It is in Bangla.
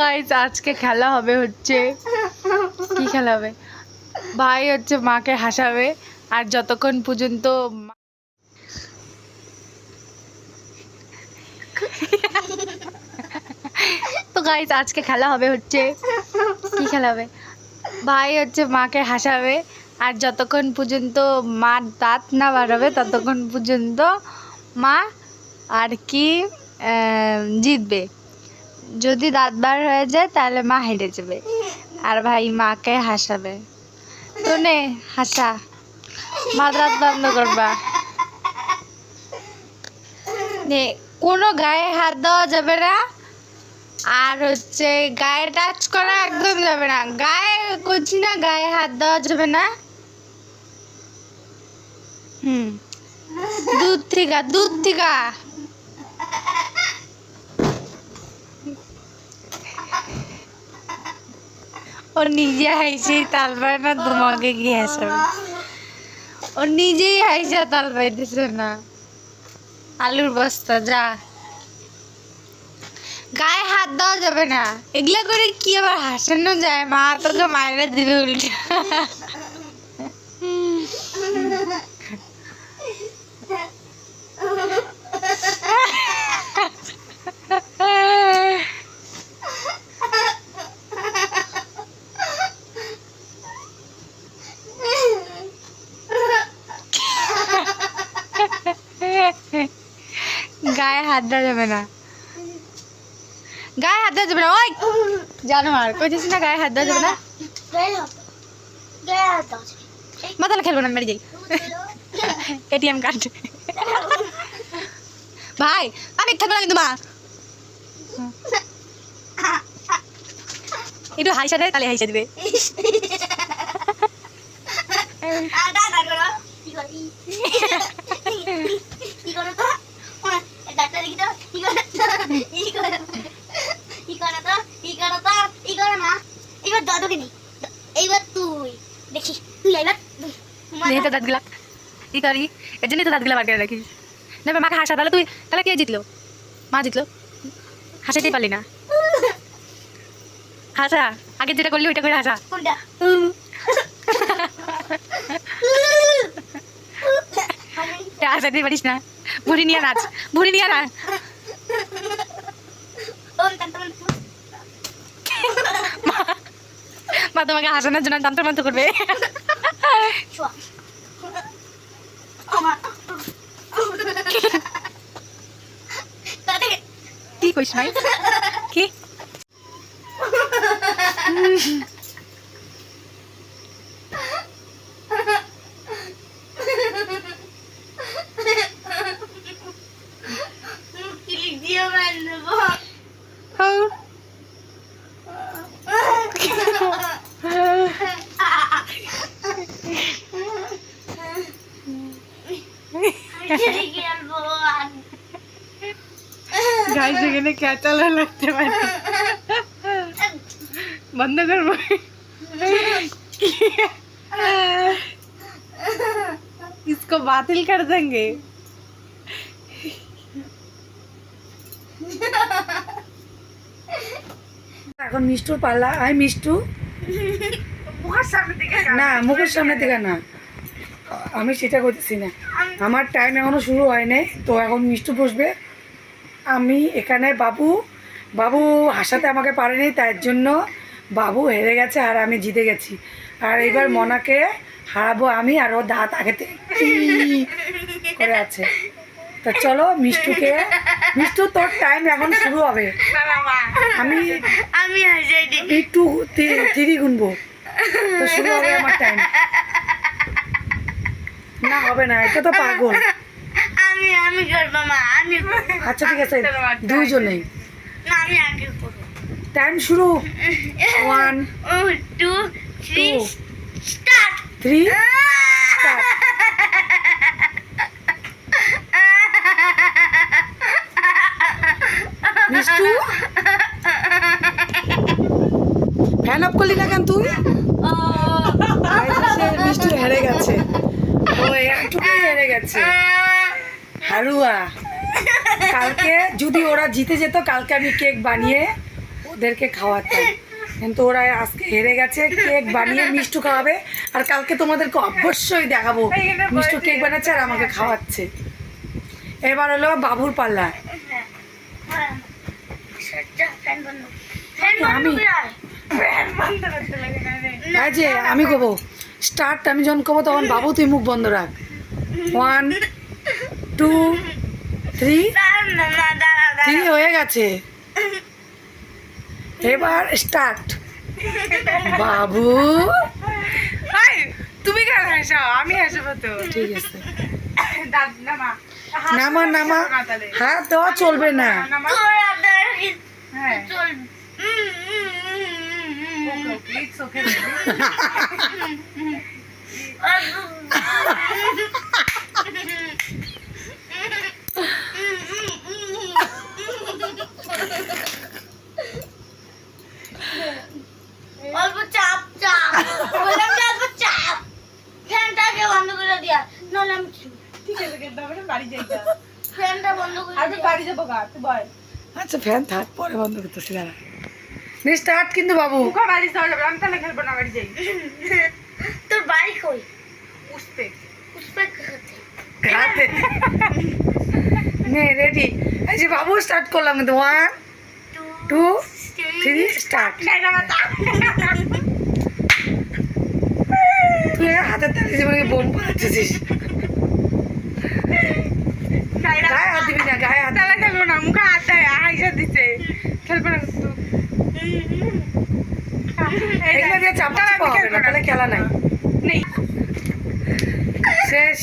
গাইস আজকে খেলা হবে হচ্ছে কি খেলা হবে? ভাই হচ্ছে মাকে হাসাবে, আর যতক্ষণ পর্যন্ত তো গাইস আজকে খেলা হবে হচ্ছে কি খেলা হবে? ভাই হচ্ছে মাকে হাসাবে, আর যতক্ষণ পর্যন্ত মার দাঁত না বাড়াবে ততক্ষণ পর্যন্ত মা আর কি জিতবে। যদি দাঁত বার হয়ে যায়, তাহলে মা হেরে যাবে। আর ভাই মাকে হাসাবে। তো নে, হাসা। মা দাঁত বন্ধ করবা। নে, কোনো গায়ে হাত দেওয়া যাবে না। আর হচ্ছে গায়ে টাচ করা একদম যাবে না। গায়ে করছি না, গায়ে হাত দেওয়া যাবে না। হুম। দুধ থেকে দুধ থেকে। ও নিজে হাইছেই তাল পায় না তোমাকে কি হাসাবে ও নিজেই হাইসা তাল পাইতেছে না। আলুর বস্তা, যা। গায়ে হাত দেওয়া যাবে না। এগুলা করে কি আবার হাসানো যায়? মা তোকে মায়েরা দিবে উল্টা। হাত দেওয়া যাবে না। গায়ে হাত দেওয়া যাবে না, ওই! জানোয়ার কইছিস না গায়ে হাত দেওয়া যাবে না? মাতালে খেলব না, মেরে যাই এটিএম কার্ড। ভাই, আমি থাকব না কিন্তু মা। একটু হাইসা দেয় তাহলে হাইসা দিবে এইবার তুই দেখি তুই এইবার নেই দাঁতগুলা। কি করি এর জন্যই তো দাঁতগুলা বার করে রাখিস নেবে মাকে হাসা তাহলে তুই তাহলে কে জিতলো? মা জিতলো। হাসাতেই পারলি না। হাসা আগে যেটা করলি ওইটা করে হাসা। হাসাতেই পারিস না। ভুড়ি নিয়ে নাচ ভুড়ি নিয়ে নাচ। মা তোমাকে হাসানোর জন্য তন্ত্র মন্ত্র করবে। কি কইস ভাই কি ক্লিক দিয়ে বানবো হ্যাঁ। আমি খেলব গাইস এখানে ক্যাচালা লাগতে পারে বন্ধ করবো इसको बातिल कर देंगे এখন মিষ্টুর পাল্লা আই মিষ্টু না মুখের সামনে থেকে না আমি সেটা করতেছি না আমার টাইম এখনো শুরু হয় নাই তো এখন মিষ্টু বসবে আমি এখানে বাবু বাবু হাসাতে আমাকে পারেনি তার জন্য বাবু হেরে গেছে আর আমি জিতে গেছি। আর এবার মনাকে হারাবো আমি আর ও দাঁত আগে থেকে করে আছে। তা চলো মিষ্টুকে মিষ্টু তোর টাইম এখন শুরু হবে। আমি আমি একটু তিরি গুনবো। তো শুরু হবে আমার টাইম না হবে না এটা তো পাগল। আমি আমি করব মা আমি আচ্ছা ঠিক আছে দুইজনেই। না আমি আগে করব। টাইম শুরু। One two three start three Mishtu? Fan off করলি না কেন তুই? মিষ্টু হেরে গেছে। ও একটুকুই হেরে গেছে। হালুয়া কালকে যদি ওরা জিতে যেত কালকে আমি কেক বানিয়ে ওদেরকে খাওয়াতাম। কিন্তু ওরা আজকে হেরে গেছে কেক বানিয়ে মিষ্টু খাওয়াবে। আর কালকে তোমাদেরকে অবশ্যই দেখাবো মিষ্টু কেক বানাচ্ছে আর আমাকে খাওয়াচ্ছে। এবার হলো বাবুর পাল্লা। হ্যাঁ। আমি-। এই যে আমি কব স্টার্ট আমি যখন কব তখন বাবু তুই মুখ বন্ধ রাখ। ওয়ান টু থ্রি না, না, দাঁড়া, থ্রি হয়ে গেছে। এবার স্টার্ট বাবু। তুমি কেন হাসাও? আমি হাসাবো তো। ঠিক আছে। দাদ নামা। নামা নামা হাত দেওয়া চলবে না আদার কি- হ্যাঁ চল। উম, উম, উম, উম, উম। অল্প চাপ চাপ বললাম যে অল্প চাপ ফ্যানটাকে বন্ধ করে দিয়া নাহলে আমি ঠিক আছে কিন্তু আমরা বাড়ি যাই যা ফ্যানটা বন্ধ করে আমি দিয়া। বাড়ি যাব গা তুই বল আচ্ছা ফ্যান থাক পরে বন্ধ করতেছি দাঁড়া। স্টার্ট কিন্তু বাবু। বাড়ি যাওয়া যাবে আমি তাহলে খেলব না বাড়ি যাই। তোর বাড়ি কই? পুষ্পা কোথায়? হাতে নে রেডি এই যে বাবু স্টার্ট করলাম কিন্তু ওয়ান টু থ্রি স্টার্ট তুই হাতে তালি জীবনে বোম পাচ্ছিস গায়ে হাত দিবি না গায়ে হাত তাহলে খেলব না মুখে হাত দেয় হাইসা দিচ্ছে খেলব না এগুলো দিয়ে চাপা চাপা হবে খেলা নাই নেই শেষ